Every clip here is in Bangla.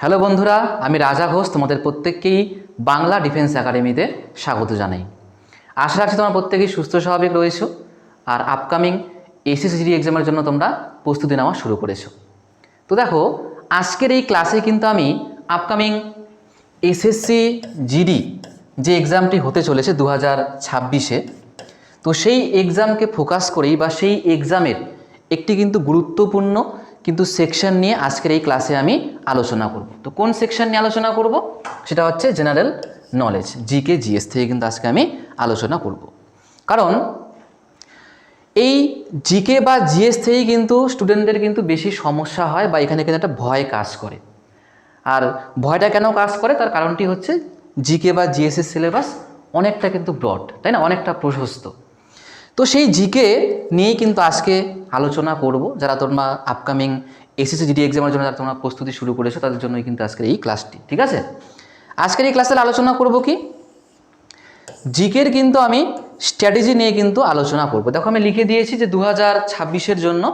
হ্যালো বন্ধুরা, আমি রাজা ঘোষ, তোমাদের প্রত্যেককেই বাংলা ডিফেন্স একাডেমিতে স্বাগত জানাই। আশা রাখছি তোমরা প্রত্যেকেই সুস্থ স্বাভাবিক রয়েছো আর আপকামিং এসএসসিডি এক্সামের জন্য তোমরা প্রস্তুতি নেওয়া শুরু করেছ। তো দেখো, আজকের এই ক্লাসে কিন্তু আমি আপকামিং এসএসসি জিডি যে এক্সামটি হতে চলেছে দু হাজার ছাব্বিশে, তো সেই এক্সামকে ফোকাস করেই বা সেই এক্সামের একটি কিন্তু গুরুত্বপূর্ণ কিন্তু সেকশন নিয়ে আজকের এই ক্লাসে আমি আলোচনা করব। তো কোন সেকশন নিয়ে আলোচনা করব? সেটা হচ্ছে জেনারেল নলেজ জিকে জিএস থেকে কিন্তু আজকে আমি আলোচনা করব। কারণ এই জিকে বা জিএস থেকেই কিন্তু স্টুডেন্টদের কিন্তু বেশি সমস্যা হয় বা এখানে কিন্তু একটা ভয় কাজ করে। আর ভয়টা কেন কাজ করে? তার কারণটি হচ্ছে জিকে বা জিএসএস সিলেবাস অনেকটা কিন্তু ব্রড তাই না? অনেকটা প্রশস্ত। তো সেই জিকে নিয়েই কিন্তু আজকে আলোচনা করব, যারা তোমরা আপকামিং এসএসসি জিডি এক্সামের জন্য যারা তোমরা প্রস্তুতি শুরু করেছ, তাদের জন্যই কিন্তু আজকের এই ক্লাসটি ঠিক আছে? আজকের এই ক্লাসে আলোচনা করব কি? জিকের কিন্তু আমি স্ট্র্যাটেজি নিয়ে কিন্তু আলোচনা করব। দেখো, আমি লিখে দিয়েছি যে দু হাজার ছাব্বিশের জন্য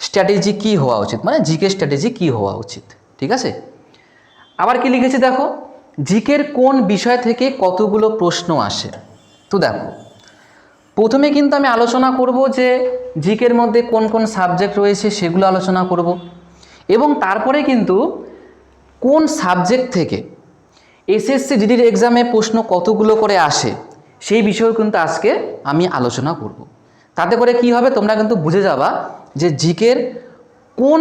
স্ট্র্যাটেজি কি হওয়া উচিত? মানে জিকে স্ট্র্যাটেজি কি হওয়া উচিত? ঠিক আছে? আবার কি লিখেছি দেখো? জিকের কোন বিষয় থেকে কতগুলো প্রশ্ন আসে? তো দেখো প্রথমে কিন্তু আমি আলোচনা করব যে জিকের মধ্যে কোন কোন সাবজেক্ট রয়েছে সেগুলো আলোচনা করব। এবং তারপরে কিন্তু কোন সাবজেক্ট থেকে এসএসসি জিডির এক্সামে প্রশ্ন কতগুলো করে আসে সেই বিষয়েও কিন্তু আজকে আমি আলোচনা করব। তাতে করে কি হবে তোমরা কিন্তু বুঝে যাবা যে জিকের কোন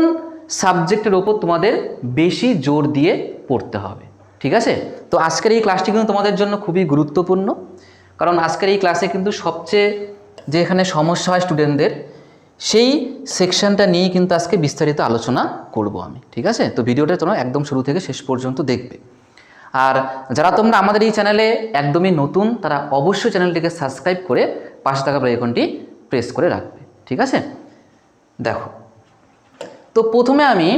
সাবজেক্টের ওপর তোমাদের বেশি জোর দিয়ে পড়তে হবে। ঠিক আছে? তো আজকের এই ক্লাসটি কিন্তু তোমাদের জন্য খুবই গুরুত্বপূর্ণ। কারণ আজকের এই ক্লাসে কিন্তু সবচেয়ে যে এখানে সমস্যা হয় স্টুডেন্টদের সেই সেকশনটা নিয়েই কিন্তু আজকে বিস্তারিত আলোচনা করব আমি, ঠিক আছে? তো ভিডিওটা তোমরা একদম শুরু থেকে শেষ পর্যন্ত দেখবে। আর যারা তোমরা আমাদের এই চ্যানেলে একদমই নতুন, তারা অবশ্যই চ্যানেলটিকে সাবস্ক্রাইব করে পাশে থাকা আইকনটি প্রেস করে রাখবে, ঠিক আছে? দেখো, তো প্রথমে আমি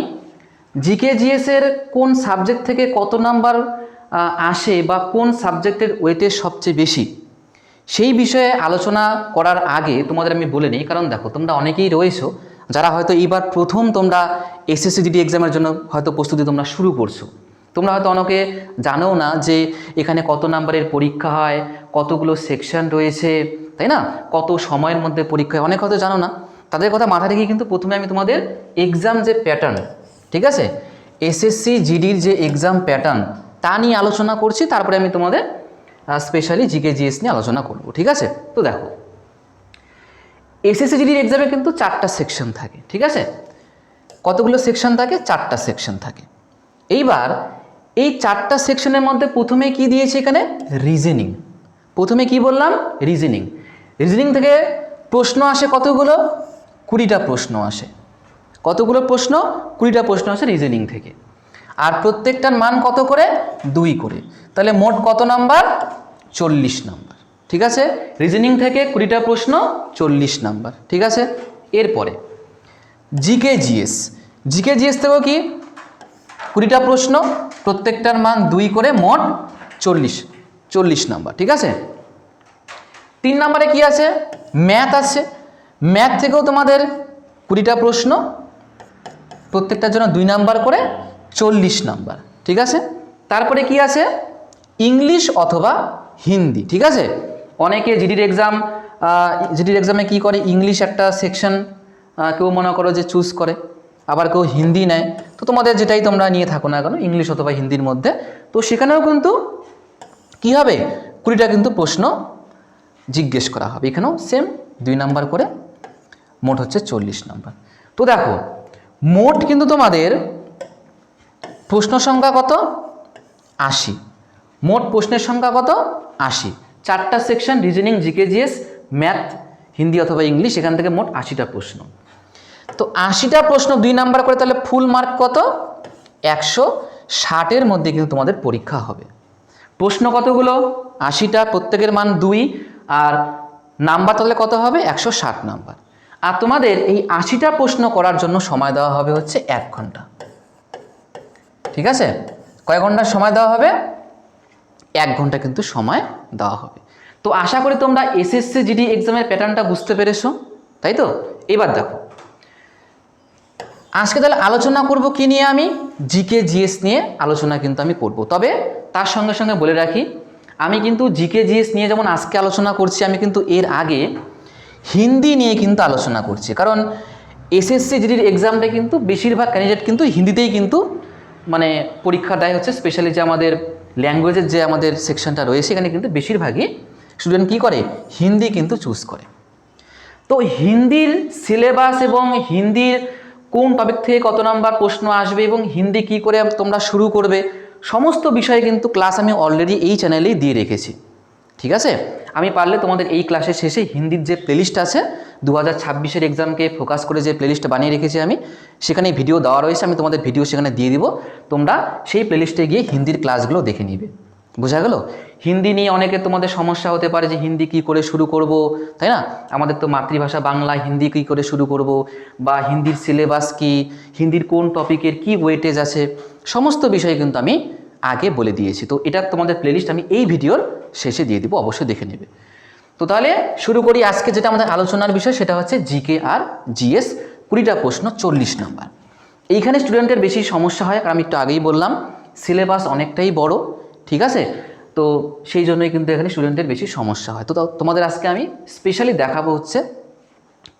জিকে জিএসের কোন সাবজেক্ট থেকে কত নাম্বার আসে বা কোন সাবজেক্টের ওয়েটেজ সবচেয়ে বেশি? সেই বিষয়ে আলোচনা করার আগে তোমাদের আমি বলে নিই, কারণ দেখো তোমরা অনেকেই রয়েছো যারা হয়তো এইবার প্রথম তোমরা এসএসসি জিডি এক্সামের জন্য হয়তো প্রস্তুতি তোমরা শুরু করছ। তোমরা হয়তো অনেকে জানো না যে এখানে কত নাম্বারের পরীক্ষা হয়, কতগুলো সেকশন রয়েছে, তাই না? কত সময়ের মধ্যে পরীক্ষা হয়, অনেক হয়তো জানো না। তাদের কথা মাথা রেখে কিন্তু প্রথমে আমি তোমাদের এক্সাম যে প্যাটার্ন ঠিক আছে? এসএসসি জিডির যে এক্সাম প্যাটার্ন তা নিয়ে আলোচনা করছি, তারপরে আমি তোমাদের স্পেশালি জিকে জিএস নিয়ে আলোচনা করব, ঠিক আছে? তো দেখো এসএসসি জিডির এক্সামে কিন্তু চারটা সেকশন থাকে, ঠিক আছে? কতগুলো সেকশন থাকে? চারটা সেকশন থাকে। এইবার এই চারটা সেকশনের মধ্যে প্রথমে কি দিয়েছে এখানে? রিজনিং প্রথমে কি বললাম? রিজনিং রিজনিং থেকে প্রশ্ন আসে কতগুলো? কুড়িটা প্রশ্ন আসে। কতগুলো প্রশ্ন? কুড়িটা প্রশ্ন আসে রিজনিং থেকে। আর প্রত্যেকটার মান কত করে? দুই করে। তাহলে মোট কত নাম্বার? চল্লিশ নাম্বার। ঠিক আছে? রিজনিং থেকে কুড়িটা প্রশ্ন, চল্লিশ নাম্বার। ঠিক আছে? এরপরে জিকে জিএস জিকে জিএস থেকেও কি? কুড়িটা প্রশ্ন, প্রত্যেকটার মান দুই করে, মোট চল্লিশ চল্লিশ নাম্বার। ঠিক আছে? তিন নাম্বারে কি আছে? ম্যাথ আছে। ম্যাথ থেকেও তোমাদের কুড়িটা প্রশ্ন, প্রত্যেকটার জন্য দুই নাম্বার করে চল্লিশ নাম্বার, ঠিক আছে? তারপরে কি আছে? ইংলিশ অথবা হিন্দি, ঠিক আছে? অনেকে জিডির এক্সাম জিডির এক্সামে কি করে? ইংলিশ একটা সেকশন কেউ মনে করো যে চুজ করে, আবার কেউ হিন্দি নেয়। তো তোমাদের যেটাই তোমরা নিয়ে থাকো না কেন, ইংলিশ অথবা হিন্দির মধ্যে। তো সেখানেও কিন্তু কি হবে? কুড়িটা কিন্তু প্রশ্ন জিজ্ঞেস করা হবে। এখানেও সেম দুই নাম্বার করে মোট হচ্ছে চল্লিশ নাম্বার। তো দেখো, মোট কিন্তু তোমাদের প্রশ্ন সংখ্যা কত? আশি। মোট প্রশ্নের সংখ্যা কত? আশি। চারটা section reasoning GK GS math Hindi অথবা ইংলিশ, এখান থেকে মোট আশিটা প্রশ্ন। তো আশিটা প্রশ্ন দুই নাম্বার করে তাহলে ফুল মার্ক কত? একশো ষাটের মধ্যে কিন্তু তোমাদের পরীক্ষা হবে। প্রশ্ন কতগুলো? আশিটা, প্রত্যেকের মান দুই, আর নাম্বার তাহলে কত হবে? একশো ষাট নাম্বার। আর তোমাদের এই আশিটা প্রশ্ন করার জন্য সময় দেওয়া হবে হচ্ছে এক ঘণ্টা। ঠিক আছে? কয় ঘণ্টা সময় দেওয়া হবে? এক ঘণ্টা কিন্তু সময় দেওয়া হবে। তো আশা করি তোমরা এসএসসি জিডি এক্সামের প্যাটার্নটা বুঝতে পেরেছ, তাই তো? এবার দেখো। আজকে তাহলে আলোচনা করব কি নিয়ে আমি? জিকে জিএস নিয়ে আলোচনা কিন্তু আমি করব। তবে তার সঙ্গে সঙ্গে বলে রাখি, আমি কিন্তু জিকে জিএস নিয়ে যেমন আজকে আলোচনা করছি, আমি কিন্তু এর আগে হিন্দি নিয়ে কিন্তু আলোচনা করছি। কারণ এসএসসি জিডির এক্সামটা কিন্তু বেশিরভাগ ক্যান্ডিডেট কিন্তু হিন্দিতেই কিন্তু মানে পরীক্ষা দেয় হচ্ছে স্পেশালি যে আমাদের ল্যাঙ্গুয়েজের যে আমাদের সেকশনটা রয়েছে এখানে কিন্তু বেশিরভাগই স্টুডেন্ট কী করে? হিন্দি কিন্তু চুজ করে। তো হিন্দির সিলেবাস এবং হিন্দির কোন টপিক থেকে কত নাম্বার প্রশ্ন আসবে এবং হিন্দি কি করে তোমরা শুরু করবে, সমস্ত বিষয়ে কিন্তু ক্লাস আমি অলরেডি এই চ্যানেলেই দিয়ে রেখেছি। ঠিক আছে? আমি পারলে তোমাদের এই ক্লাসের শেষে হিন্দির যে প্লেলিস্ট আছে দু হাজার ছাব্বিশের এক্সামকে ফোকাস করে যে প্লেলিস্টটা বানিয়ে রেখেছি আমি সেখানে ভিডিও দেওয়া রয়েছে, আমি তোমাদের ভিডিও সেখানে দিয়ে দিব। তোমরা সেই প্লেলিস্টে গিয়ে হিন্দির ক্লাসগুলো দেখে নিবে। বোঝা গেল? হিন্দি নিয়ে অনেকে তোমাদের সমস্যা হতে পারে যে হিন্দি কি করে শুরু করব, তাই না? আমাদের তো মাতৃভাষা বাংলা, হিন্দি কি করে শুরু করব, বা হিন্দির সিলেবাস কি, হিন্দির কোন টপিকের কি ওয়েটেজ আছে, সমস্ত বিষয় কিন্তু আমি আগে বলে দিয়েছি। তো এটা তোমাদের প্লেলিস্ট আমি এই ভিডিওর শেষে দিয়ে দিব, অবশ্যই দেখে নেবে। তো তাহলে শুরু করি আজকে যেটা আমাদের আলোচনার বিষয়, সেটা হচ্ছে জিকে আর জিএস। কুড়িটা প্রশ্ন, চল্লিশ নাম্বার। এইখানে স্টুডেন্টের বেশি সমস্যা হয়, কারণ আমি একটু আগেই বললাম, সিলেবাস অনেকটাই বড়, ঠিক আছে? তো সেই জন্যই কিন্তু এখানে স্টুডেন্টের বেশি সমস্যা হয়। তো তোমাদের আজকে আমি স্পেশালি দেখাবো হচ্ছে,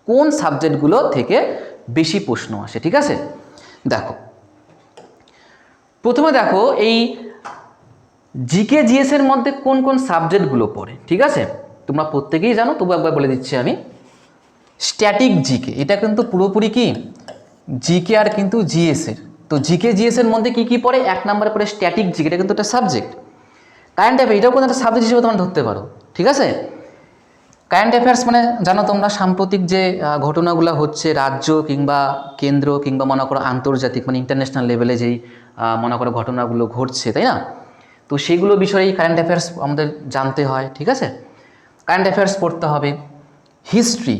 কোন সাবজেক্টগুলো থেকে বেশি প্রশ্ন আসে, ঠিক আছে? দেখো, প্রথমে দেখো, এই জিকে জিএস এর মধ্যে কোন কোন সাবজেক্টগুলো পড়ে, ঠিক আছে? তোমরা প্রত্যেকেই জানো, তবু একবার বলে দিচ্ছি আমি। স্ট্যাটিক জিকে এটা কিন্তু পুরোপুরি কি? জিকে আর কিন্তু জিএসের তো জিকে জিএসের মধ্যে কি কি পড়ে? এক নম্বরে পড়ে স্ট্যাটিক জিকে এটা কিন্তু একটা সাবজেক্ট কারেন্ট অ্যাফেয়ার এটাও কিন্তু একটা সাবজেক্ট হিসেবে তোমরা ধরতে পারো, ঠিক আছে? কারেন্ট অ্যাফেয়ার্স মানে জানো তোমরা, সাম্প্রতিক যে ঘটনাগুলো হচ্ছে, রাজ্য কিংবা কেন্দ্র কিংবা মনে করো আন্তর্জাতিক মানে ইন্টারন্যাশনাল লেভেলে যেই মনে করো ঘটনাগুলো ঘটছে, তাই না? তো সেগুলো বিষয়েই কারেন্ট অ্যাফেয়ার্স আমাদের জানতে হয়, ঠিক আছে? কারেন্ট অ্যাফেয়ার্স পড়তে হবে হিস্ট্রি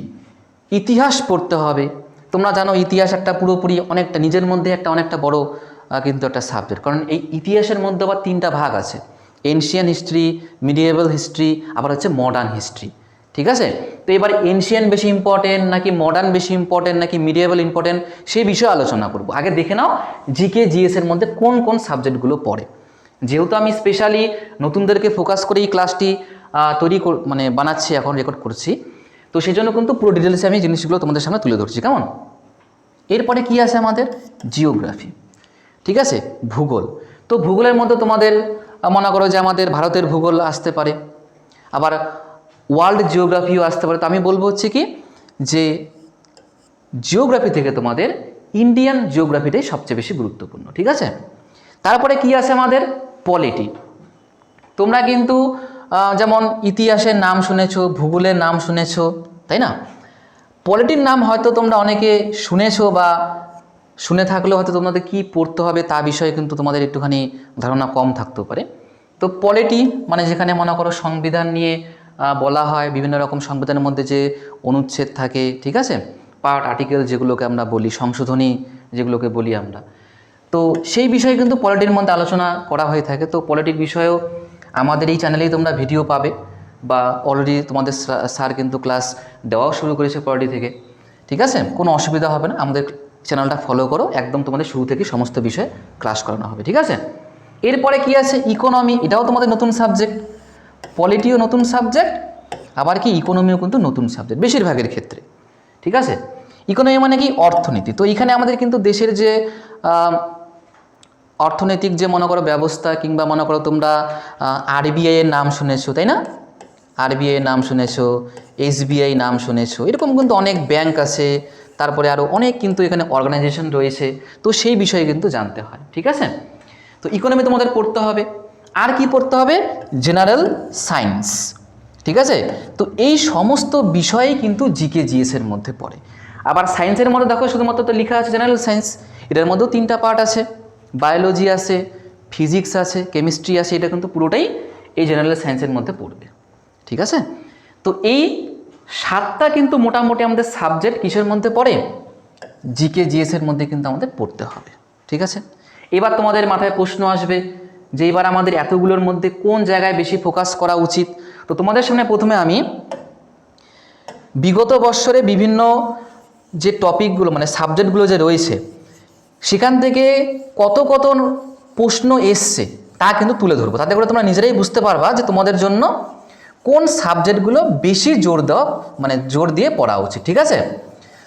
ইতিহাস পড়তে হবে। তোমরা জানো ইতিহাস একটা পুরোপুরি অনেকটা, নিজের মধ্যে একটা অনেকটা বড় কিন্তু একটা সাবজেক্ট কারণ এই ইতিহাসের মধ্যে আবার তিনটা ভাগ আছে। এনশিয়ান হিস্ট্রি মিডিয়েবল হিস্ট্রি আবার হচ্ছে মডার্ন হিস্ট্রি ঠিক আছে? তো এবার এনশিয়ান বেশি ইম্পর্টেন্ট নাকি মডার্ন বেশি ইম্পর্টেন্ট নাকি মিডিয়েবল ইম্পর্টেন্ট সেই বিষয়ে আলোচনা করব। আগে দেখে নাও জিকে জিএস এর মধ্যে কোন কোন সাবজেক্টগুলো পড়ে। যেহেতু আমি স্পেশালি নতুনদেরকে ফোকাস করে এই ক্লাসটি তৈরি মানে বানাচ্ছি, এখন রেকর্ড করছি। তো সেই জন্য কিন্তু পুরো ডিটেলসে আমি জিনিসগুলো তোমাদের সামনে তুলে ধরছি, কেমন? এরপরে কি আছে আমাদের? জিওগ্রাফি ঠিক আছে? ভূগোল। তো ভূগোলের মধ্যে তোমাদের মনে করো যে আমাদের ভারতের ভূগোল আসতে পারে, আবার ওয়ার্ল্ড জিওগ্রাফিও আসতে পারে। তো আমি বলব হচ্ছে কি, যে জিওগ্রাফি থেকে তোমাদের ইন্ডিয়ান জিওগ্রাফিটাই সবচেয়ে বেশি গুরুত্বপূর্ণ, ঠিক আছে? তারপরে কি আছে আমাদের? পলিটি তোমরা কিন্তু যেমন ইতিহাসের নাম শুনেছো, ভূগোলের নাম শুনেছো, তাই না? পলিটির নাম হয়তো তোমরা অনেকে শুনেছো বা শুনে থাকলেও হয়তো তোমাদের কি পড়তে হবে তা বিষয়ে কিন্তু তোমাদের একটুখানি ধারণা কম থাকতেও পারে। তো পলিটি মানে যেখানে মনে করো সংবিধান নিয়ে বলা হয়, বিভিন্ন রকম সংবিধানের মধ্যে যে অনুচ্ছেদ থাকে, ঠিক আছে? পার্ট, আর্টিকেল যেগুলোকে আমরা বলি, সংশোধনী যেগুলোকে বলি আমরা। তো সেই বিষয়ে কিন্তু পলিটির মধ্যে আলোচনা করা হয়ে থাকে। তো পলিটির বিষয়েও আমাদের এই চ্যানেলেই তোমরা ভিডিও পাবে বা অলরেডি তোমাদের স্যার- কিন্তু ক্লাস দেওয়াও শুরু করেছে পলিটি থেকে। ঠিক আছে? কোনো অসুবিধা হবে না। আমাদের চ্যানেলটা ফলো করো। একদম তোমাদের শুরু থেকে সমস্ত বিষয়ে ক্লাস করানো হবে। ঠিক আছে? এরপরে কি আছে? ইকোনমি এটাও তোমাদের নতুন সাবজেক্ট পলিটিও নতুন সাবজেক্ট আবার কি? ইকোনমিও কিন্তু নতুন সাবজেক্ট বেশিরভাগের ক্ষেত্রে। ঠিক আছে? ইকোনমি মানে কি? অর্থনীতি। তো এখানে আমাদের কিন্তু দেশের যে অর্থনৈতিক যে মনে করো ব্যবস্থা কিংবা মনে করো তোমরা আরবিআই এর নাম শুনেছো, তাই না? আরবিআই নাম শুনেছো এসবিআই নাম শুনেছো, এরকম কিন্তু অনেক ব্যাংক আছে, তারপরে আরও অনেক কিন্তু এখানে অর্গানাইজেশন রয়েছে, তো সেই বিষয়ে কিন্তু জানতে হয়, ঠিক আছে? তো ইকোনমি তোমাদের পড়তে হবে, আর কি পড়তে হবে? জেনারেল সায়েন্স ঠিক আছে? তো এই সমস্ত বিষয়ই কিন্তু জিকে জিএস এর মধ্যে পড়ে। আবার সায়েন্সের মধ্যে দেখো, শুধুমাত্র তো লেখা আছে জেনারেল সায়েন্স এটার মধ্যেও তিনটা পার্ট আছে। বায়োলজি আছে ফিজিক্স আছে কেমিস্ট্রি আছে, এটা কিন্তু পুরোটাই এই জেনারেল সায়েন্সের মধ্যে পড়বে। ঠিক আছে? তো এই সাতটা কিন্তু মোটামুটি আমাদের সাবজেক্ট কিসের মধ্যে পড়ে? জিকে জিএস এর মধ্যে কিন্তু আমাদের পড়তে হবে। ঠিক আছে? এবার তোমাদের মাথায় প্রশ্ন আসবে যে এবার আমাদের এতগুলোর মধ্যে কোন জায়গায় বেশি ফোকাস করা উচিত? তো তোমাদের সামনে প্রথমে আমি বিগত বৎসরে বিভিন্ন যে টপিকগুলো মানে সাবজেক্টগুলো যে রয়েছে সেখান থেকে কত কত প্রশ্ন এসছে, তা কিন্তু তুলে ধরবো। তাতে করে তোমরা নিজেরাই বুঝতে পারবা যে তোমাদের জন্য কোন সাবজেক্টগুলো বেশি জোর দেওয়া মানে জোর দিয়ে পড়া উচিত, ঠিক আছে?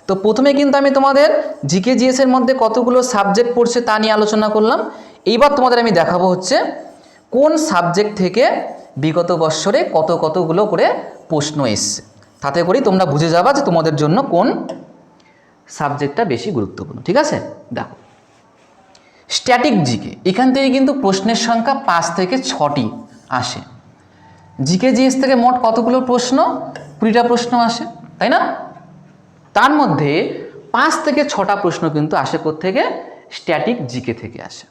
তো প্রথমে কিন্তু আমি তোমাদের জিকে জিএস এর মধ্যে কতগুলো সাবজেক্ট পড়ছে তা নিয়ে আলোচনা করলাম। এইবার তোমাদের আমি দেখাবো হচ্ছে কোন সাবজেক্ট থেকে বিগত বৎসরে কত কতগুলো করে প্রশ্ন এসছে। তাতে করেই তোমরা বুঝে যাবা যে তোমাদের জন্য কোন সাবজেক্টটা বেশি গুরুত্বপূর্ণ, ঠিক আছে? দেখো। স্ট্যাটিক জিকে, এখান থেকে কিন্তু প্রশ্নের সংখ্যা পাঁচ থেকে ছটি আসে। জিকে জিএস থেকে মোট কতগুলো প্রশ্ন? কুড়িটা প্রশ্ন আসে, তাই না? তার মধ্যে পাঁচ থেকে ছটা প্রশ্ন কিন্তু আসে থেকে স্ট্যাটিক জিকে থেকে আসে,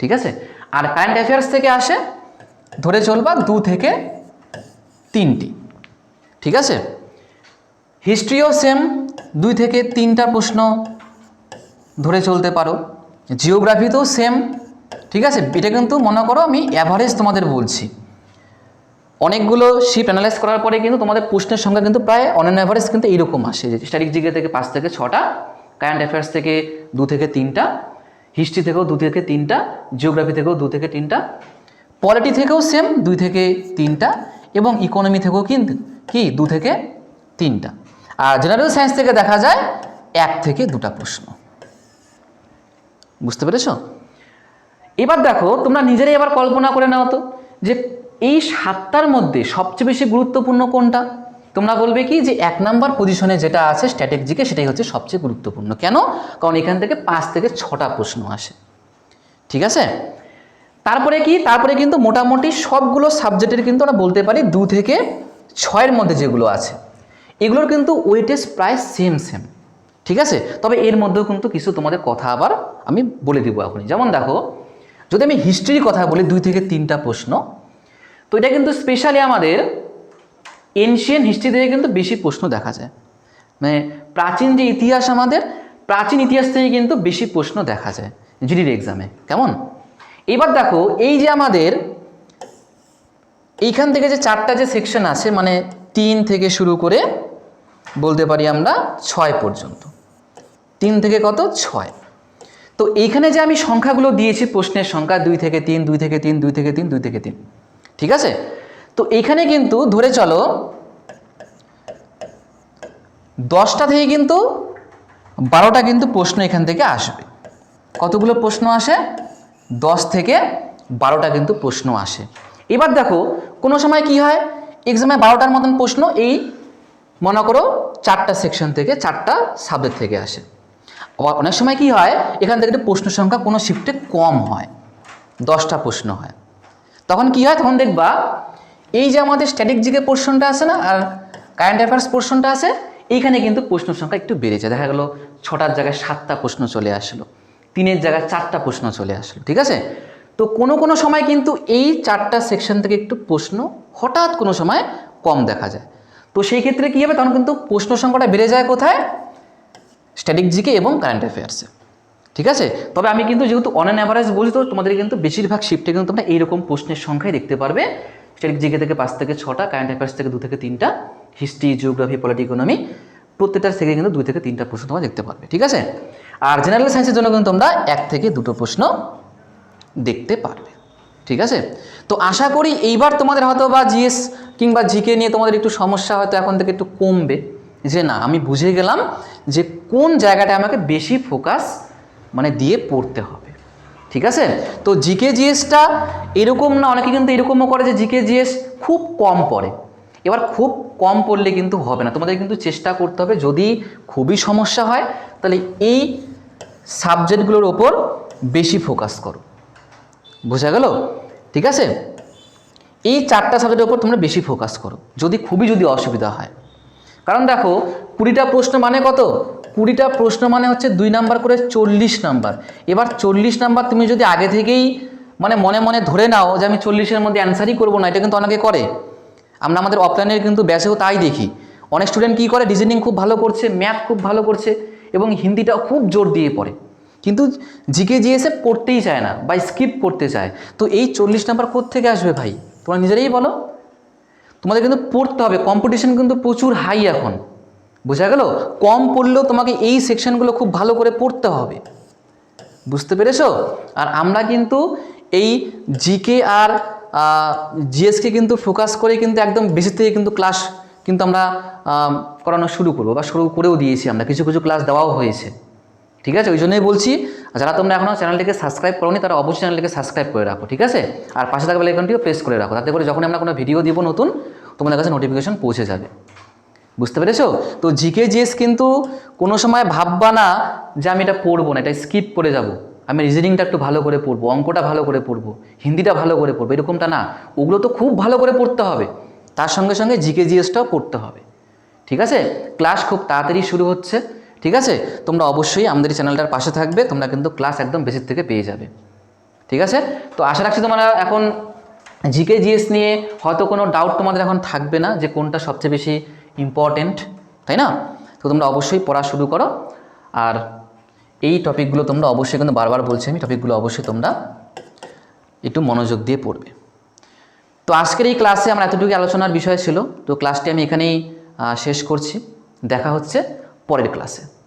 ঠিক আছে? আর কারেন্ট অ্যাফেয়ার্স থেকে আসে, ধরে চলবা দু থেকে তিনটি, ঠিক আছে? হিস্ট্রিও সেম, দুই থেকে তিনটা প্রশ্ন ধরে চলতে পারো। জিওগ্রাফিতেও সেম ঠিক আছে? এটা কিন্তু মনে করো আমি অ্যাভারেজ তোমাদের বলছি। অনেকগুলো শিপ অ্যানালাইজ করার পরে কিন্তু তোমাদের প্রশ্নের সংখ্যা কিন্তু প্রায় অন অ্যাভারেজ কিন্তু এইরকম আসে যে স্ট্যাটিক জিকে থেকে পাঁচ থেকে ছটা কারেন্ট অ্যাফেয়ার্স থেকে দু থেকে তিনটা হিস্ট্রি থেকেও দু থেকে তিনটা জিওগ্রাফি থেকেও দু থেকে তিনটা পলিটি থেকেও সেম দুই থেকে তিনটা এবং ইকোনমি থেকেও কিন্তু কি? দু থেকে তিনটা। আর জেনারেল সায়েন্স থেকে দেখা যায় এক থেকে দুটা প্রশ্ন। বুঝতে পেরেছ? এবার দেখো, তোমরা নিজেরাই এবার কল্পনা করে নাও তো যে এই সাতটার মধ্যে সবচেয়ে বেশি গুরুত্বপূর্ণ কোনটা? তোমরা বলবে কি যে এক নাম্বার পজিশনে যেটা আছে স্ট্র্যাটেজিকে সেটাই হচ্ছে সবচেয়ে গুরুত্বপূর্ণ। কেন? কারণ এখান থেকে পাঁচ থেকে ছটা প্রশ্ন আসে। ঠিক আছে? তারপরে কি? তারপরে কিন্তু মোটামুটি সবগুলো সাবজেক্টের কিন্তু আমরা বলতে পারি দু থেকে ছয়ের মধ্যে যেগুলো আছে। এগুলোর কিন্তু ওয়েটেজ প্রায় সেম সেম ঠিক আছে? তবে এর মধ্যেও কিন্তু কিছু তোমাদের কথা আবার আমি বলে দিব এখনই। যেমন দেখো, যদি আমি হিস্ট্রির কথা বলি, দুই থেকে তিনটা প্রশ্ন, তো এটা কিন্তু স্পেশালি আমাদের এনশিয়ান হিস্ট্রি থেকে কিন্তু বেশি প্রশ্ন দেখা যায়। মানে প্রাচীন যে ইতিহাস আমাদের, প্রাচীন ইতিহাস থেকে কিন্তু বেশি প্রশ্ন দেখা যায় জিডির এক্সামে কেমন? এবার দেখো, এই যে আমাদের, এইখান থেকে যে চারটা যে সেকশন আছে মানে তিন থেকে শুরু করে বলতে পারি আমরা ছয় পর্যন্ত। তিন থেকে কত? ছয়। তো এইখানে যে আমি সংখ্যাগুলো দিয়েছি প্রশ্নের সংখ্যা, দুই থেকে তিন, দুই থেকে তিন, দুই থেকে তিন, দুই থেকে তিন। ঠিক আছে? তো এইখানে কিন্তু ধরে চলো, দশটা থেকে কিন্তু বারোটা কিন্তু প্রশ্ন এখান থেকে আসবে। কতগুলো প্রশ্ন আসে? দশ থেকে বারোটা কিন্তু প্রশ্ন আসে। এবার দেখো, কোনো সময় কি হয়? এক্সামে বারোটার মতন প্রশ্ন, এই মনে করো চারটা সেকশন থেকে, চারটা সাবজেক্ট থেকে আসে। আবার অনেক সময় কি হয়, এখান থেকে প্রশ্ন সংখ্যা কোনো শিফটে কম হয়। দশটা প্রশ্ন হয়। তখন কি হয়, তখন দেখবা এই যে আমাদের স্ট্যাটিক জিকে পোর্শনটা আছে না, আর কারেন্ট অ্যাফেয়ার্স পোর্শনটা আছে, এইখানে কিন্তু প্রশ্ন সংখ্যা একটু বেড়েছে দেখা গেলো ছটার জায়গায় সাতটা প্রশ্ন চলে আসলো, তিনের জায়গায় চারটা প্রশ্ন চলে আসলো, ঠিক আছে? তো কোনো কোনো সময় কিন্তু এই চারটা সেকশন থেকে একটু প্রশ্ন হঠাৎ কোনো সময় কম দেখা যায়। তো সেই ক্ষেত্রে কী হবে, তখন কিন্তু প্রশ্ন সংখ্যাটা বেড়ে যায় কোথায়? স্ট্যাটিক জিকে এবং কারেন্ট অ্যাফেয়ার্সে ঠিক আছে? তবে আমি কিন্তু যেহেতু অন অ্যান অ্যাভারেজ বলি তো তোমাদের কিন্তু বেশিরভাগ শিফটে কিন্তু তোমরা এইরকম প্রশ্নের সংখ্যাই দেখতে পারবে। স্ট্যাটিক জিকে থেকে পাঁচ থেকে ছটা কারেন্ট অ্যাফেয়ার্স থেকে দু থেকে তিনটা হিস্ট্রি জিওগ্রাফি পলিটি ইকোনমি প্রত্যেকটার থেকে কিন্তু দুই থেকে তিনটা প্রশ্ন তোমরা দেখতে পারবে, ঠিক আছে? আর জেনারেল সায়েন্সের জন্য কিন্তু তোমরা এক থেকে দুটো প্রশ্ন দেখতে পারবে, ঠিক আছে? তো আশা করি এইবার তোমাদের হয়তো বা জিএস কিংবা জিকে নিয়ে তোমাদের একটু সমস্যা হয়তো এখন থেকে একটু কমবে। যে না, আমি বুঝে গেলাম যে কোন জায়গাটা আমাকে বেশি ফোকাস মানে দিয়ে পড়তে হবে। ঠিক আছে? তো জিকে জিএসটা এরকম না, অনেকে কিন্তু এরকমও করে যে জিকে জিএস খুব কম পড়ে। এবার খুব কম পড়লে কিন্তু হবে না। তোমাদের কিন্তু চেষ্টা করতে হবে, যদি খুবই সমস্যা হয়, তাহলে এই সাবজেক্টগুলোর ওপর বেশি ফোকাস করো। বোঝা গেল? ঠিক আছে? এই চারটা সাবজেক্টের উপর তোমরা বেশি ফোকাস করো। যদি খুবই যদি অসুবিধা হয়। কারণ দেখো, কুড়িটা প্রশ্ন মানে কত? কুড়িটা প্রশ্ন মানে হচ্ছে দুই নাম্বার করে চল্লিশ নাম্বার। এবার চল্লিশ নাম্বার তুমি যদি আগে থেকেই মানে মনে মনে ধরে নাও যে আমি চল্লিশের মধ্যে অ্যান্সারই করব না, এটা কিন্তু অনেকে করে। আমরা আমাদের অফলাইনের কিন্তু ব্যাচেও তাই দেখি। অনেক স্টুডেন্ট কী করে? রিজনিং খুব ভালো করছে ম্যাথ খুব ভালো করছে এবং হিন্দিটাও খুব জোর দিয়ে পড়ে। কিন্তু জিকে জিএসে পড়তেই চায় না বা স্কিপ করতে চায়। তো এই চল্লিশ নাম্বার থেকে আসবে ভাই? তোমরা নিজেরাই বলো। তোমাদের কিন্তু পড়তে হবে। কম্পিটিশন কিন্তু প্রচুর হাই এখন। বোঝা গেল? কম পড়লেও তোমাকে এই সেকশনগুলো খুব ভালো করে পড়তে হবে। বুঝতে পেরেছ? আর আমরা কিন্তু এই জিকে আর জিএসকে কিন্তু ফোকাস করে কিন্তু একদম বেশি থেকে কিন্তু ক্লাস কিন্তু আমরা করানো শুরু করব বা শুরু করেও দিয়েছি আমরা। কিছু কিছু ক্লাস দেওয়াও হয়েছে। ঠিক আছে? ওই জন্যই বলছি যারা তোমরা এখনও চ্যানেলটিকে সাবস্ক্রাইব করোনি, তারা অবশ্যই চ্যানেলটিকে সাবস্ক্রাইব করে রাখো, ঠিক আছে? আর পাশে থাকা বেলাইকনটিও প্রেস করে রাখো, তাতে করে যখন আমরা কোনো ভিডিও দিব নতুন, তোমাদের কাছে নোটিফিকেশন পৌঁছে যাবে। বুঝতে পেরেছ? তো জিকে জিএস কিন্তু কোনো সময় ভাববা না যে আমি এটা পড়ব না, এটা স্কিপ করে যাব। আমি রিজনিংটা একটু ভালো করে পড়ব, অঙ্কটা ভালো করে পড়ব, হিন্দিটা ভালো করে পড়ব, এরকমটা না। ওগুলো তো খুব ভালো করে পড়তে হবে। তার সঙ্গে সঙ্গে জিকে জিএসটাও পড়তে হবে। ঠিক আছে? ক্লাস খুব তাড়াতাড়ি শুরু হচ্ছে। ঠিক আছে? তোমরা অবশ্যই আমাদের চ্যানেলটার পাশে থাকবে, তোমরা কিন্তু ক্লাস একদম বেসিক থেকে পেয়ে যাবে। ঠিক আছে? তো আশা রাখছি তোমরা এখন জিকে জিএস নিয়ে হয়তো কোনো ডাউট তোমাদের এখন থাকবে না যে কোনটা সবচেয়ে বেশি ইম্পর্টেন্ট তাই না? তো তোমরা অবশ্যই পড়া শুরু করো। আর এই টপিকগুলো তোমরা অবশ্যই কিন্তু বারবার বলছি আমি, টপিকগুলো অবশ্যই তোমরা একটু মনোযোগ দিয়ে পড়বে। তো আজকের এই ক্লাসে আমার এতটুকু আলোচনার বিষয় ছিল। তো ক্লাসটি আমি এখানেই শেষ করছি। দেখা হচ্ছে পরের ক্লাসে।